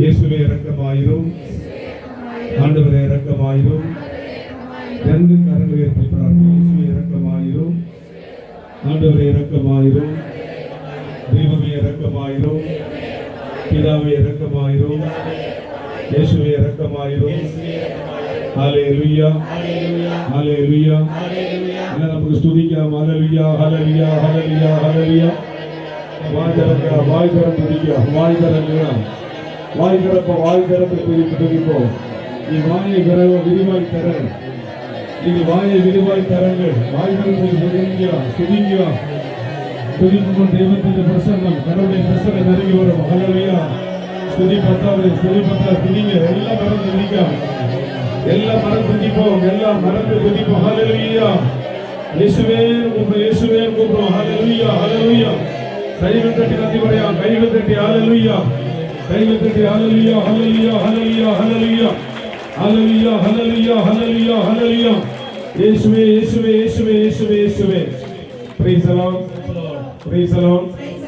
இயேசுவே இரக்கமாயிரும். ஆண்டவரே இரக்கமாயிரும். ரெண்டு கரங்கள் உயர்த்தி பிரார்த்தனை இயேசுவே இரக்கமாயிரும். ஆண்டவரே இரக்கமாயிரும். தெய்வமே இரக்கமாயிரும். பிதாவே இரக்கமாயிரும். இயேசுவே இரக்கமாயிரும். ஹalleluya. ஹalleluya. எல்லாம் நமக்கு ஸ்துதிக்கலாம். ஹalleluya ஹalleluya ஹalleluya ஹalleluya. வாய் திறக்க வாய் திறந்து வாய் திறக்க வாய் திறப்போம் வாய் திறப்பை தெரிவித்து துடிப்போம் நீ வாயை விரைவு விரிவாய் தர. நீங்கள் வாயை விரிவாய் தரங்கள். வாய் திறப்பை துதிங்கா துதிங்கா துதிக்கும் தெய்வத்தின் பிரசன்னம் கடவுளுடைய பிரசனம் நெருங்கி வரும். அகலையா துதி பத்தாவது துதி பத்தா துதிங்க எல்லா மரம் துதிக்கா எல்லா மரம் துதிப்போம் எல்லா மரத்தை துதிப்போம் ஹலலுயா இயேசுவே கூப்பிடும் இயேசுவே கூப்பிடும் ஹலலுயா ஹலலுயா கைகள் தட்டி நந்தி படையா கைகள் தட்டி ஹலலுயா கைகள் தட்டி ஹalleluya ஹalleluya ஹalleluya ஹalleluya ஹalleluya ஹalleluya ஹalleluya ஹalleluya இயேசுவே இயேசுவே இயேசுவே இயேசுவே இயேசுவே praise